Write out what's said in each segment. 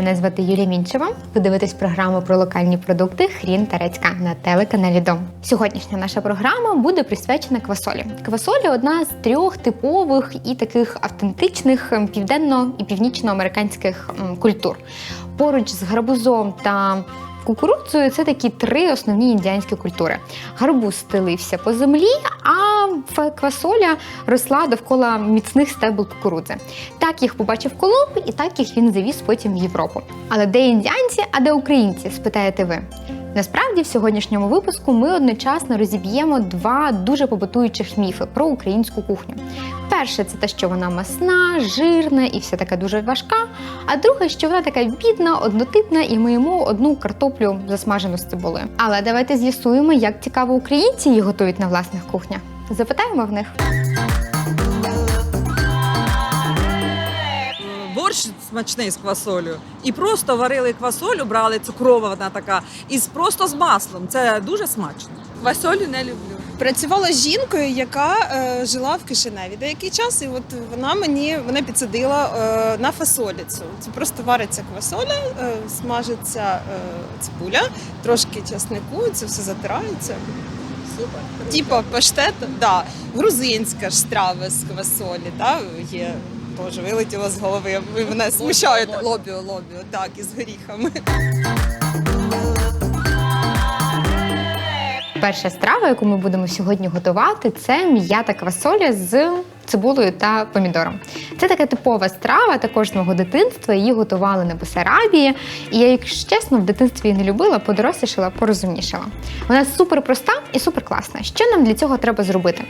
Мене звати Юлія Мінчева. Ви дивитесь програму про локальні продукти Хрін Тарецька на телеканалі Дом. Сьогоднішня наша програма буде присвячена квасолі. Квасолі одна з трьох типових і таких автентичних ем, південно- і північноамериканських культур. Поруч з гарбузом та Кукурудзою це такі три основні індіанські культури. Гарбуз стелився по землі, а квасоля росла довкола міцних стебл кукурудзи. Так їх побачив Колумб, і так їх він завіз потім в Європу. Але де індіанці, а де українці? спитаєте ви. Насправді, в сьогоднішньому випуску ми одночасно розіб'ємо два дуже побутуючих міфи про українську кухню. Перше, це те, що вона масна, жирна і вся така дуже важка. А друге, що вона така бідна, однотипна, і ми їмо одну картоплю засмажену з цибулею. Але давайте з'ясуємо, як цікаво українці її готують на власних кухнях. Запитаємо в них. Смачний з квасолю. І просто варили квасолю, брали цукрова вона така, і просто з маслом. Це дуже смачно. Квасолю не люблю. Працювала з жінкою, яка е, жила в Кишиневі деякий час, і от вона мені вона підсадила е, на фасоліцю. Це просто вариться квасоля, е, смажиться е, цибуля, трошки часнику, це все затирається. Супер. Типа паштет, да. грузинська ж страва з квасолі, да, є. Теж вилетіло з голови. Ви мене смущаєте. Лобіо, лобіо, так, із горіхами. Перша страва, яку ми будемо сьогодні готувати, це м'ята квасоля з цибулею та помідором. Це така типова страва, також з мого дитинства. Її готували на Бесарабії. І я, якщо чесно, в дитинстві її не любила, подорослішала, порозумнішала. Вона супер проста і супер класна. Що нам для цього треба зробити?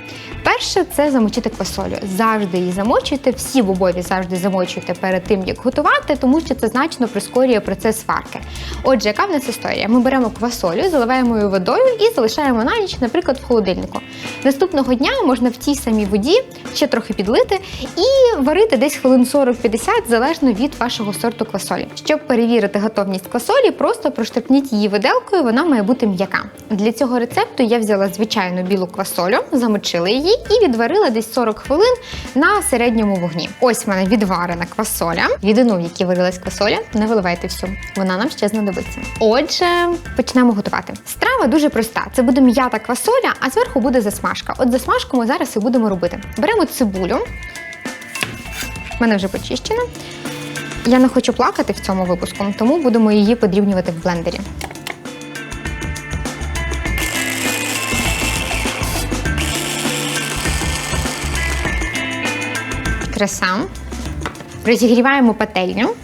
Перше, це замочити квасолю. Завжди її замочуйте, всі бобові завжди замочуйте перед тим, як готувати, тому що це значно прискорює процес сварки. Отже, яка в нас історія? Ми беремо квасолю, заливаємо її водою і залишаємо на ніч, наприклад, в холодильнику. Наступного дня можна в тій самій воді ще трохи підлити і варити десь хвилин 40-50, залежно від вашого сорту квасолі. Щоб перевірити готовність квасолі, просто проштовхніть її виделкою, вона має бути м'яка. Для цього рецепту я взяла звичайну білу квасолю, замочила її і відварила десь 40 хвилин на середньому вогні. Ось в мене відварена квасоля. Рідину, в якій варилась квасоля, не виливайте всю. Вона нам ще знадобиться. Отже, почнемо готувати. Страва дуже проста. Це буде м'ята квасоля, а зверху буде засмажка. От засмажку ми зараз і будемо робити. Беремо цибулю. В мене вже почищена. Я не хочу плакати в цьому випуску, тому будемо її подрібнювати в блендері. Краса. Розігріваємо пательню.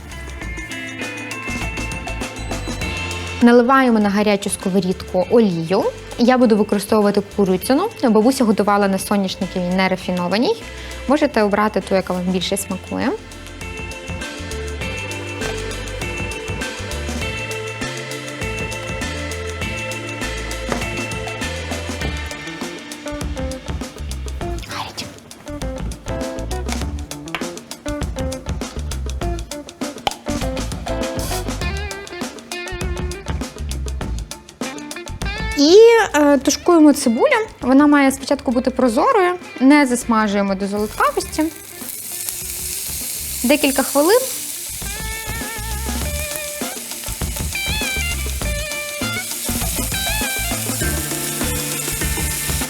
Наливаємо на гарячу сковорідку олію. Я буду використовувати курицяну. Бабуся готувала на соняшниковій нерафінованій. Можете обрати ту, яка вам більше смакує. І е, тушкуємо цибулю. Вона має спочатку бути прозорою, не засмажуємо до золоткавості. Декілька хвилин.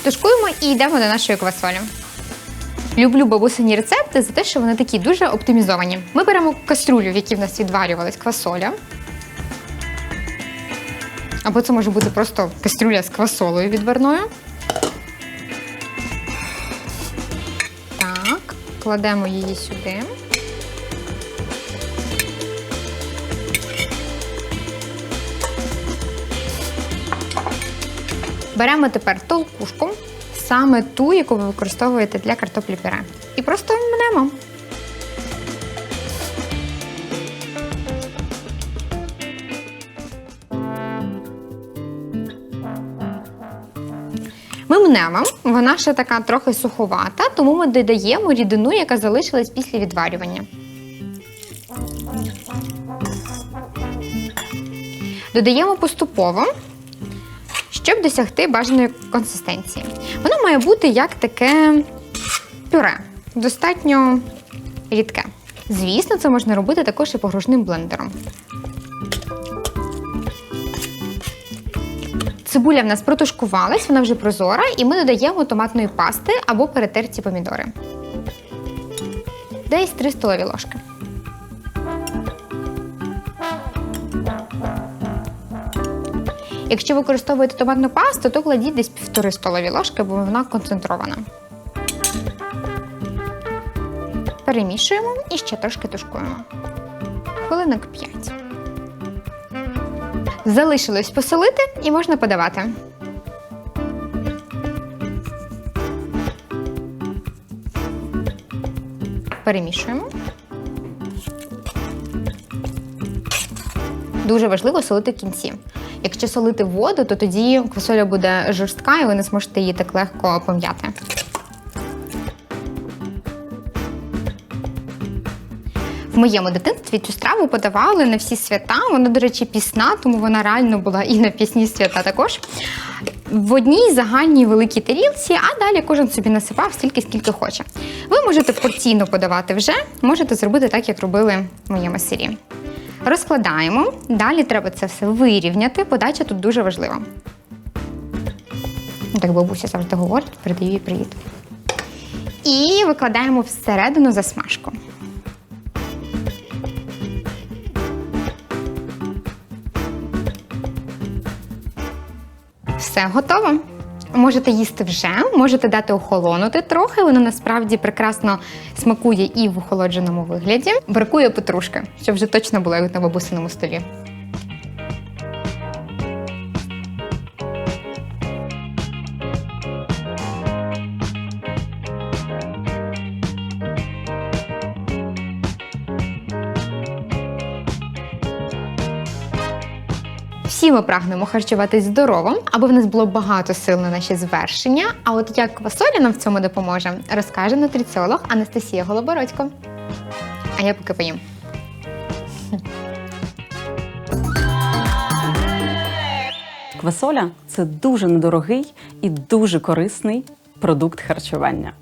Тушкуємо і йдемо до нашої квасолі. Люблю бабусині рецепти за те, що вони такі дуже оптимізовані. Ми беремо каструлю, в якій в нас відварювалась квасоля. Або це може бути просто кастрюля з квасолою відварною. Так, кладемо її сюди. Беремо тепер толкушку, саме ту, яку ви використовуєте для картоплі пюре. І просто мнемо. Мнемо, вона ще така трохи суховата, тому ми додаємо рідину, яка залишилась після відварювання. Додаємо поступово, щоб досягти бажаної консистенції. Воно має бути як таке пюре, достатньо рідке. Звісно, це можна робити також і погружним блендером. Цибуля в нас протушкувалась, вона вже прозора, і ми додаємо томатної пасти або перетерті помідори. Десь 3 столові ложки. Якщо використовуєте томатну пасту, то кладіть десь півтори столові ложки, бо вона концентрована. Перемішуємо і ще трошки тушкуємо. Хвилинок 5. Залишилось посолити і можна подавати. Перемішуємо. Дуже важливо солити кінці. Якщо солити воду, то тоді квасоля буде жорстка і ви не зможете її так легко пом'яти. В моєму дитинстві цю страву подавали на всі свята. Вона, до речі, пісна, тому вона реально була і на пісні свята також. В одній загальній великій тарілці, а далі кожен собі насипав стільки, скільки хоче. Ви можете порційно подавати вже, можете зробити так, як робили в моєму селі. Розкладаємо. Далі треба це все вирівняти. Подача тут дуже важлива. Так бабуся завжди говорить, передаю їй привіт. І викладаємо всередину засмажку. Все готово. Можете їсти вже, можете дати охолонути трохи. Воно насправді прекрасно смакує і в охолодженому вигляді. Бракує петрушки, щоб вже точно було як на бабусиному столі. Ми прагнемо харчуватись здорово, аби в нас було багато сил на наші звершення. А от як квасоля нам в цьому допоможе, розкаже нутриціолог Анастасія Голобородько. А я поки поїм. Квасоля це дуже недорогий і дуже корисний продукт харчування.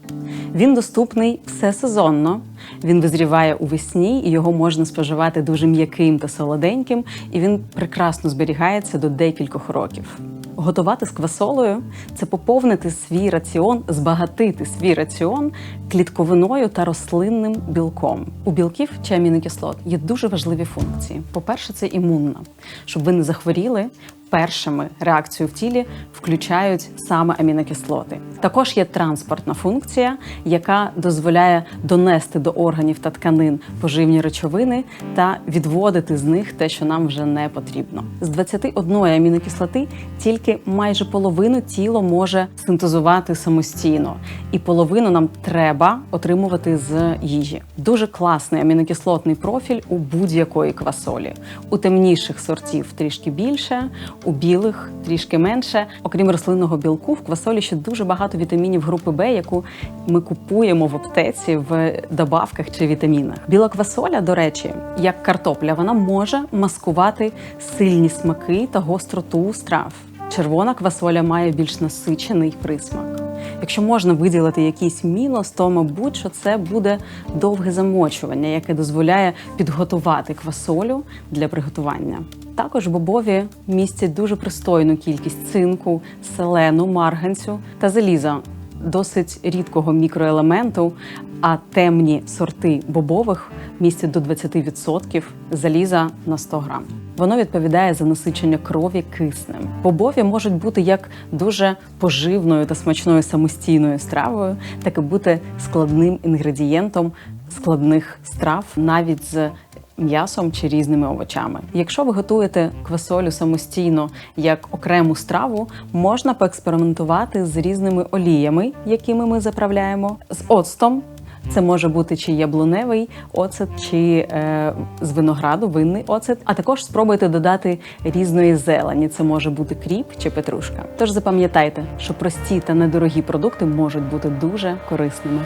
Він доступний всесезонно. Він визріває у весні, і його можна споживати дуже м'яким та солоденьким, і він прекрасно зберігається до декількох років. Готувати з квасолою це поповнити свій раціон, збагатити свій раціон клітковиною та рослинним білком. У білків чи амінокислот є дуже важливі функції. По-перше, це імунна, щоб ви не захворіли. Першими реакцію в тілі включають саме амінокислоти. Також є транспортна функція, яка дозволяє донести до органів та тканин поживні речовини та відводити з них те, що нам вже не потрібно. З 21 амінокислоти тільки майже половину тіло може синтезувати самостійно, і половину нам треба отримувати з їжі. Дуже класний амінокислотний профіль у будь-якої квасолі. У темніших сортів трішки більше, у білих трішки менше. Окрім рослинного білку, в квасолі ще дуже багато вітамінів групи Б, яку ми купуємо в аптеці в добавках чи вітамінах. Біла квасоля, до речі, як картопля, вона може маскувати сильні смаки та гостроту страв. Червона квасоля має більш насичений присмак. Якщо можна виділити якийсь мінус, то мабуть, що це буде довге замочування, яке дозволяє підготувати квасолю для приготування. Також бобові містять дуже пристойну кількість цинку, селену, марганцю та заліза, досить рідкого мікроелементу, а темні сорти бобових містять до 20% заліза на 100 грам. Воно відповідає за насичення крові киснем. Бобові можуть бути як дуже поживною та смачною самостійною стравою, так і бути складним інгредієнтом складних страв навіть з м'ясом чи різними овочами. Якщо ви готуєте квасолю самостійно як окрему страву, можна поекспериментувати з різними оліями, якими ми заправляємо, з оцтом. Це може бути чи яблуневий оцет, чи е, з винограду винний оцет. А також спробуйте додати різної зелені. Це може бути кріп чи петрушка. Тож запам'ятайте, що прості та недорогі продукти можуть бути дуже корисними.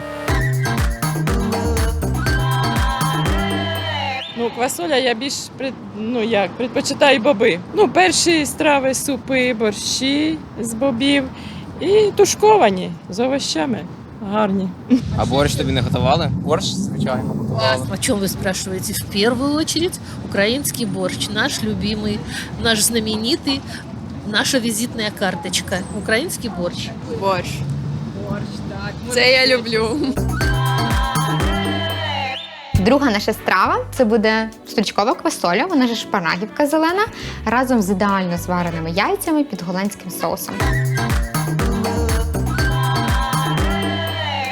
квасоля я більш пред- ну, як, предпочитаю боби. Ну, перші страви, супи, борщі з бобів і тушковані з овощами. гарні. А борщ тобі не готували? Борщ, звичайно, готували. О чем вы спрашиваете? В первую очередь украинский борщ, наш любимый, наш знаменитый, наша визитная карточка. Украинский борщ. Борщ. Борщ, так. Це я люблю. Друга наша страва це буде стручкова квасоля, вона ж шпарагівка зелена, разом з ідеально звареними яйцями під голландським соусом.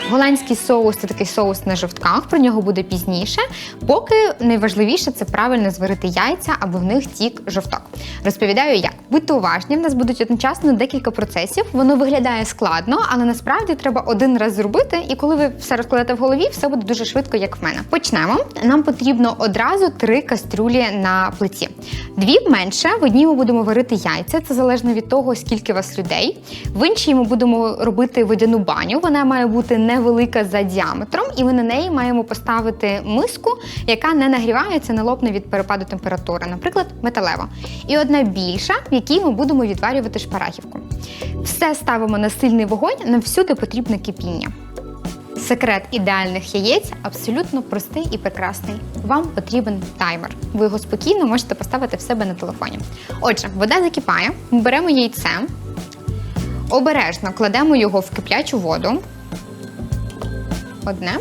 Голландський соус це такий соус на жовтках, про нього буде пізніше. Поки найважливіше це правильно зварити яйця, аби в них тік жовток. Розповідаю як. Будьте уважні, в нас будуть одночасно декілька процесів. Воно виглядає складно, але насправді треба один раз зробити, і коли ви все розкладете в голові, все буде дуже швидко, як в мене. Почнемо. Нам потрібно одразу три кастрюлі на плиті. Дві менше. В одній ми будемо варити яйця. Це залежно від того, скільки у вас людей. В іншій ми будемо робити водяну баню. Вона має бути невелика за діаметром, і ми на неї маємо поставити миску, яка не нагрівається, не лопне від перепаду температури, наприклад, металева. І одна більша, в якій ми будемо відварювати шпарагівку. Все ставимо на сильний вогонь, нам всюди потрібне кипіння. Секрет ідеальних яєць абсолютно простий і прекрасний. Вам потрібен таймер. Ви його спокійно можете поставити в себе на телефоні. Отже, вода закипає, ми беремо яйце, обережно кладемо його в киплячу воду. Одне.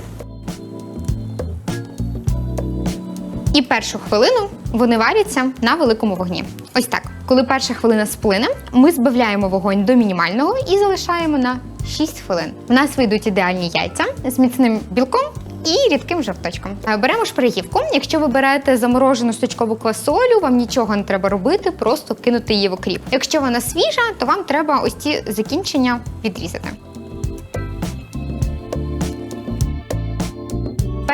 І першу хвилину вони варяться на великому вогні. Ось так. Коли перша хвилина сплине, ми збавляємо вогонь до мінімального і залишаємо на 6 хвилин. В нас вийдуть ідеальні яйця з міцним білком. І рідким жовточком. Е, Беремо шпарагівку. Якщо ви берете заморожену стручкову квасолю, вам нічого не треба робити, просто кинути її в окріп. Якщо вона свіжа, то вам треба ось ці закінчення відрізати.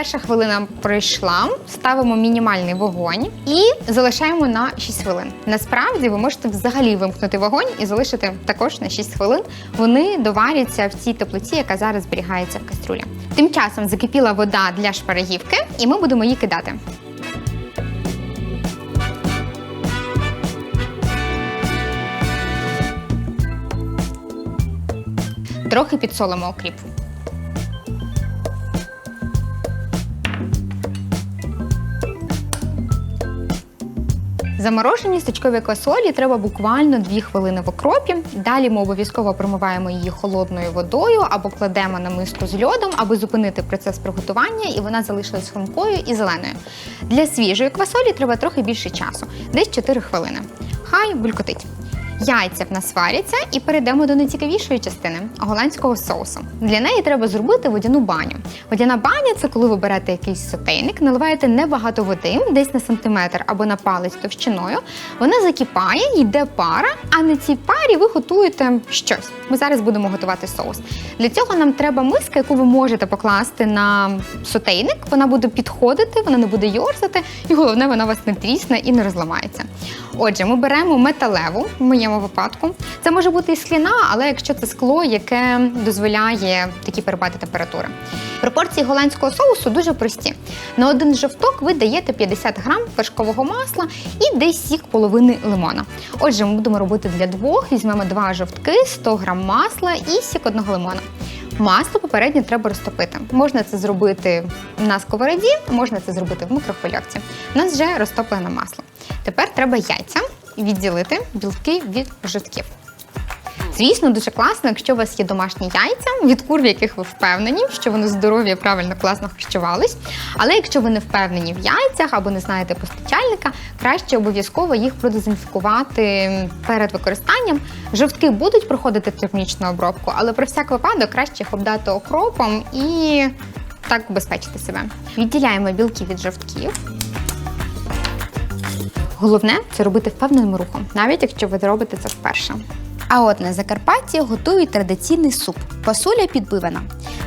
Перша хвилина пройшла, ставимо мінімальний вогонь і залишаємо на 6 хвилин. Насправді ви можете взагалі вимкнути вогонь і залишити також на 6 хвилин. Вони доваряться в цій теплоті, яка зараз зберігається в каструлі. Тим часом закипіла вода для шпарагівки, і ми будемо її кидати. Трохи підсолимо окріп. Заморожені стачкові квасолі треба буквально 2 хвилини в окропі. Далі ми обов'язково промиваємо її холодною водою або кладемо на миску з льодом, аби зупинити процес приготування, і вона залишилась хрумкою і зеленою. Для свіжої квасолі треба трохи більше часу, десь 4 хвилини. Хай булькотить. Яйця в нас варяться і перейдемо до найцікавішої частини голландського соусу. Для неї треба зробити водяну баню. Водяна баня це коли ви берете якийсь сотейник, наливаєте небагато води, десь на сантиметр або на палець товщиною. Вона закипає, йде пара, а на цій парі ви готуєте щось. Ми зараз будемо готувати соус. Для цього нам треба миска, яку ви можете покласти на сотейник. Вона буде підходити, вона не буде йорзати, і головне, вона вас не трісне і не розламається. Отже, ми беремо металеву в моєму випадку. Це може бути і скляна, але якщо це скло, яке дозволяє такі перепади температури. Пропорції голландського соусу дуже прості. На один жовток ви даєте 50 грам вершкового масла і десь сік половини лимона. Отже, ми будемо робити для двох. Візьмемо два жовтки, 100 грам масла і сік одного лимона. Масло попередньо треба розтопити. Можна це зробити на сковороді, можна це зробити в мікрохвильовці. У нас вже розтоплене масло. Тепер треба яйця відділити білки від жовтків. Звісно, дуже класно, якщо у вас є домашні яйця, від кур, в яких ви впевнені, що вони здорові, правильно, класно харчувались. Але якщо ви не впевнені в яйцях або не знаєте постачальника, краще обов'язково їх продезінфікувати перед використанням. Жовтки будуть проходити термічну обробку, але про всяк випадок краще їх обдати окропом і так убезпечити себе. Відділяємо білки від жовтків. Головне це робити впевненим рухом, навіть якщо ви робите це вперше. А от на Закарпатті готують традиційний суп пасуля підбивана.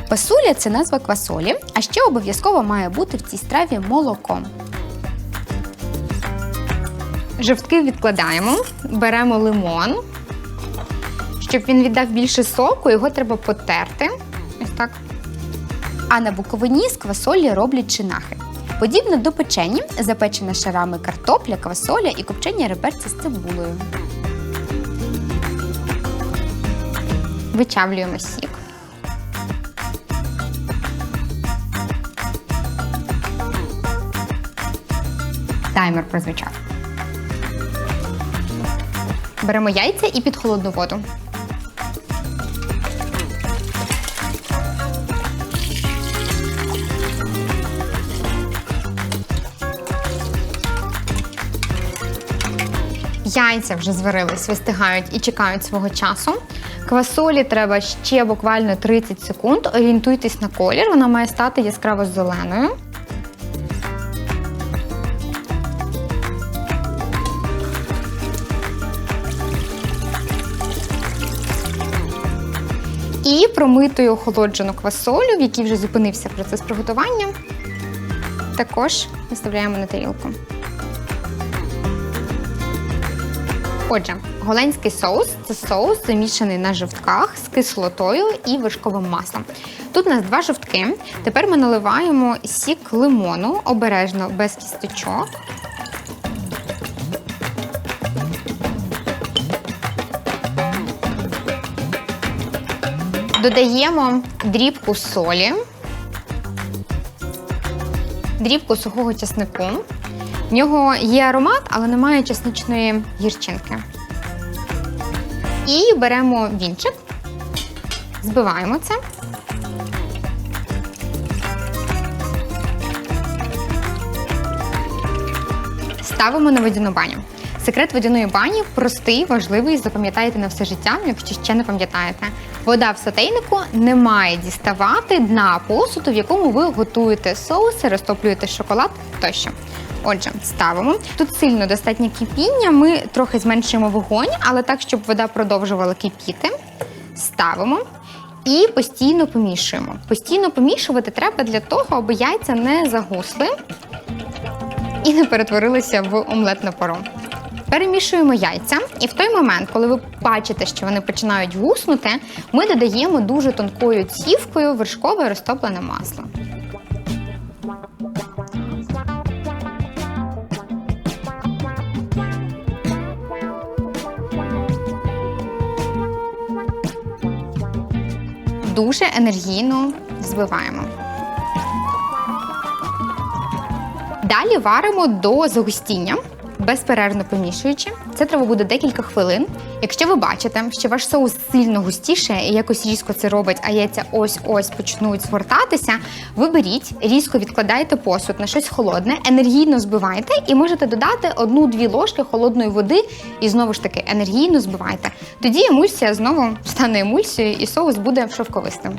Пасуля це назва квасолі, а ще обов'язково має бути в цій страві молоко. Жовтки відкладаємо, беремо лимон. Щоб він віддав більше соку, його треба потерти. Ось так. А на Буковині з квасолі роблять чинахи. Подібно до печені, запечена шарами картопля, квасоля і копчення реберця з цибулею. Вичавлюємо сік. Таймер прозвучав. Беремо яйця і під холодну воду. Яйця вже зварились, вистигають і чекають свого часу. Квасолі треба ще буквально 30 секунд. Орієнтуйтесь на колір, вона має стати яскраво зеленою. І промиту і охолоджену квасолю, в якій вже зупинився процес приготування, також виставляємо на тарілку. Отже, голландський соус це соус, замішаний на жовтках з кислотою і вершковим маслом. Тут у нас два жовтки. Тепер ми наливаємо сік лимону обережно без кісточок. Додаємо дрібку солі, дрібку сухого часнику. В нього є аромат, але немає чесничної гірчинки. І беремо вінчик, збиваємо це. Ставимо на водяну баню. Секрет водяної бані простий, важливий, запам'ятаєте на все життя, якщо ще не пам'ятаєте. Вода в сотейнику не має діставати дна посуду, в якому ви готуєте соуси, розтоплюєте шоколад тощо. Отже, ставимо. Тут сильно достатньо кипіння. Ми трохи зменшуємо вогонь, але так, щоб вода продовжувала кипіти. Ставимо і постійно помішуємо. Постійно помішувати треба для того, аби яйця не загусли і не перетворилися в омлет на пару. Перемішуємо яйця, і в той момент, коли ви бачите, що вони починають гуснути, ми додаємо дуже тонкою цівкою вершкове розтоплене масло. Дуже енергійно взбиваємо. Далі варимо до загустіння, безперервно помішуючи. Це треба буде декілька хвилин. Якщо ви бачите, що ваш соус сильно густіше і якось різко це робить, а яйця ось-ось почнуть згортатися, ви беріть, різко відкладайте посуд на щось холодне, енергійно збивайте і можете додати одну-дві ложки холодної води і знову ж таки енергійно збивайте. Тоді емульсія знову стане емульсією і соус буде шовковистим.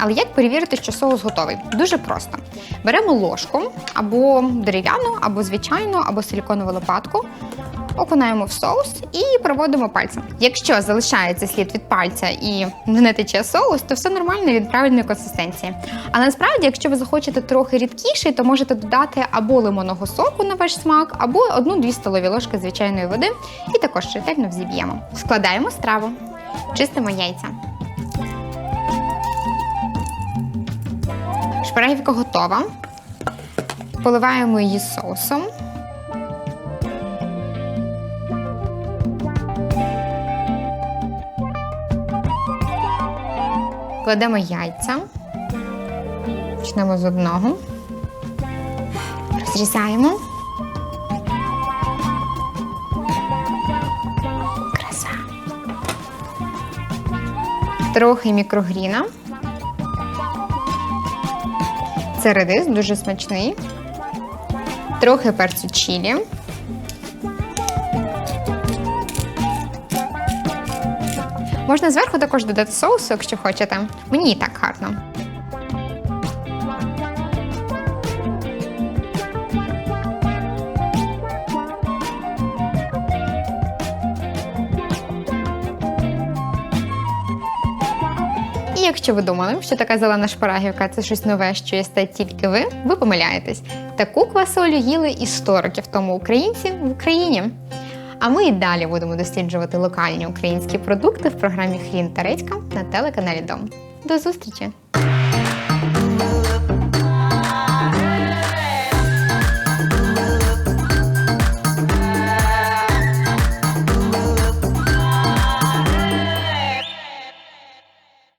Але як перевірити, що соус готовий? Дуже просто. Беремо ложку або дерев'яну, або звичайну, або силіконову лопатку, окунаємо в соус і проводимо пальцем. Якщо залишається слід від пальця і не тече соус, то все нормально від правильної консистенції. Але насправді, якщо ви захочете трохи рідкіший, то можете додати або лимонного соку на ваш смак, або одну-дві столові ложки звичайної води, і також ретельно взіб'ємо. Складаємо страву, чистимо яйця. Шпарагівка готова. Поливаємо її соусом. Кладемо яйця. Почнемо з одного. Розрізаємо. Краса. Трохи мікрогріна. Це редис, дуже смачний. Трохи перцю чілі. Можна зверху також додати соусу, якщо хочете. Мені і так гарно. Якщо ви думали, що така зелена шпарагівка це щось нове, що їсте тільки ви, ви помиляєтесь. Таку квасолю їли і 100 років тому українці в Україні. А ми і далі будемо досліджувати локальні українські продукти в програмі Хрін та Редька на телеканалі Дом. До зустрічі!